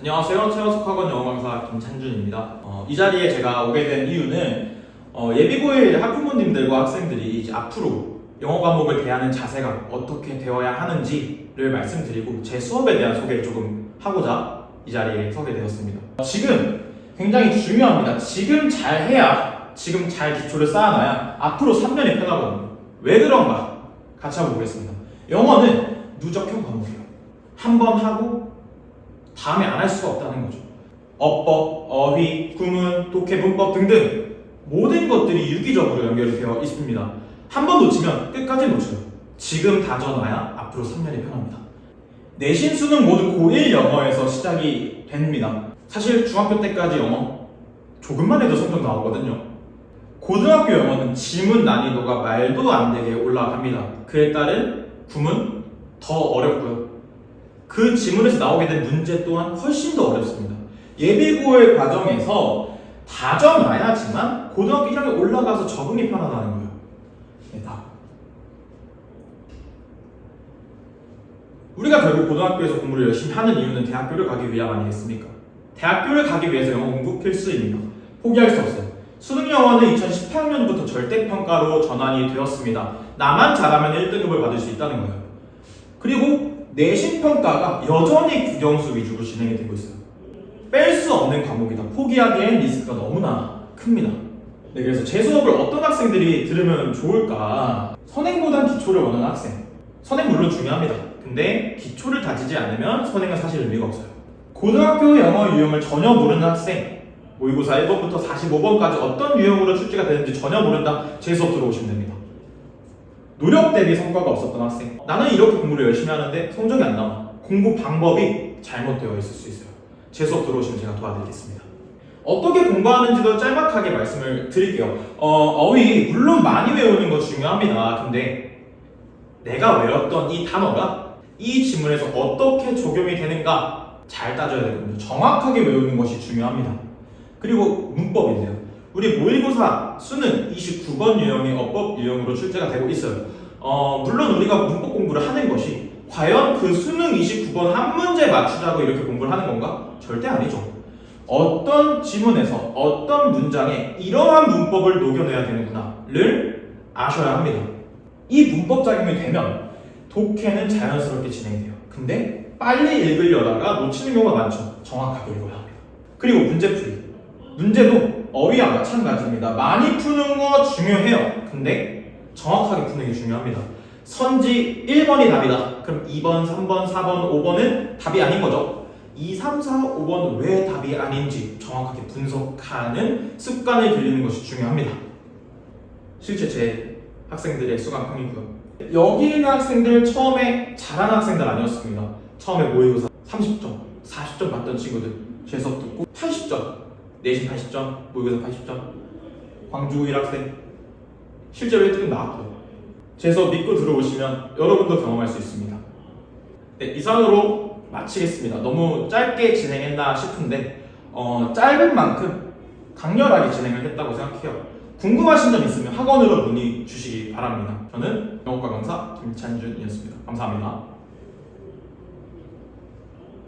안녕하세요. 최원숙학원 영어 강사 김찬준입니다. 어, 이 자리에 제가 오게 된 이유는 어, 예비고일 학부모님들과 학생들이 이제 앞으로 영어 과목을 대하는 자세가 어떻게 되어야 하는지를 말씀드리고 제 수업에 대한 소개를 조금 하고자 이 자리에 서게 되었습니다. 어, 지금 굉장히 중요합니다. 지금 잘 해야 지금 잘 기초를 쌓아놔야 앞으로 3년이 편하거든요. 왜 그런가? 같이 한번 보겠습니다. 영어는 누적형 과목이에요. 한 번 하고 다음에 안 할 수가 없다는 거죠. 어법, 어휘, 구문, 독해, 문법 등등 모든 것들이 유기적으로 연결이 되어 있습니다. 한 번 놓치면 끝까지 놓쳐요. 지금 다져놔야 앞으로 3년이 편합니다. 내신 수능 모두 고1 영어에서 시작이 됩니다. 사실 중학교 때까지 영어 조금만 해도 성적 나오거든요. 고등학교 영어는 지문 난이도가 말도 안 되게 올라갑니다. 그에 따른 구문 더 어렵고요. 그 지문에서 나오게 된 문제 또한 훨씬 더 어렵습니다. 예비고의 과정에서 다져놔야지만 고등학교 1학년 올라가서 적응이 편하다는 거예요. 네, 답. 우리가 결국 고등학교에서 공부를 열심히 하는 이유는 대학교를 가기 위함 아니겠습니까? 대학교를 가기 위해서 영어 공부 필수입니다. 포기할 수 없어요. 수능 영어는 2018년부터 절대평가로 전환이 되었습니다. 나만 잘하면 1등급을 받을 수 있다는 거예요. 그리고 내신 평가가 여전히 국영수 위주로 진행이 되고 있어요. 뺄 수 없는 과목이다. 포기하기엔 리스크가 너무나 큽니다. 네, 그래서 제 수업을 어떤 학생들이 들으면 좋을까? 선행보단 기초를 원하는 학생. 선행 물론 중요합니다. 근데 기초를 다지지 않으면 선행은 사실 의미가 없어요. 고등학교 영어 유형을 전혀 모르는 학생. 모의고사 1번부터 45번까지 어떤 유형으로 출제가 되는지 전혀 모른다. 제 수업 들어오시면 됩니다. 노력 대비 성과가 없었던 학생. 나는 이렇게 공부를 열심히 하는데 성적이 안 나와. 공부 방법이 잘못되어 있을 수 있어요. 제 수업 들어오시면 제가 도와드리겠습니다. 어떻게 공부하는지도 짤막하게 말씀을 드릴게요. 어, 어휘 물론 많이 외우는 거 중요합니다. 근데 내가 외웠던 이 단어가 이 지문에서 어떻게 적용이 되는가 잘 따져야 되거든요. 정확하게 외우는 것이 중요합니다. 그리고 문법인데요. 우리 모의고사 수능 29번 유형의 어법 유형으로 출제가 되고 있어요. 어, 물론 우리가 문법 공부를 하는 것이 과연 그 수능 29번 한 문제 맞추자고 이렇게 공부를 하는 건가? 절대 아니죠. 어떤 지문에서 어떤 문장에 이러한 문법을 녹여내야 되는구나를 아셔야 합니다. 이 문법 작용이 되면 독해는 자연스럽게 진행이 돼요. 근데 빨리 읽으려다가 놓치는 경우가 많죠. 정확하게 읽어야 합니다. 그리고 문제풀이. 문제도 어휘와 마찬가지입니다. 많이 푸는 거 중요해요. 근데 정확하게 푸는 게 중요합니다. 선지 1번이 답이다. 그럼 2번, 3번, 4번, 5번은 답이 아닌 거죠. 2, 3, 4, 5번 왜 답이 아닌지 정확하게 분석하는 습관을 들이는 것이 중요합니다. 실제 제 학생들의 수강평이고요. 여기 있는 학생들 처음에 잘하는 학생들 아니었습니다. 처음에 모의고사 30점, 40점 받던 친구들 제 수업 듣고 80점, 내신 80점, 모의고사 80점, 광주 1학생 실제로 1등 나왔고요. 제 수업 믿고 들어오시면 여러분도 경험할 수 있습니다. 네, 이상으로 마치겠습니다. 너무 짧게 진행했나 싶은데 어, 짧은 만큼 강렬하게 진행을 했다고 생각해요. 궁금하신 점 있으면 학원으로 문의 주시기 바랍니다. 저는 영어과 강사 김찬준이었습니다. 감사합니다.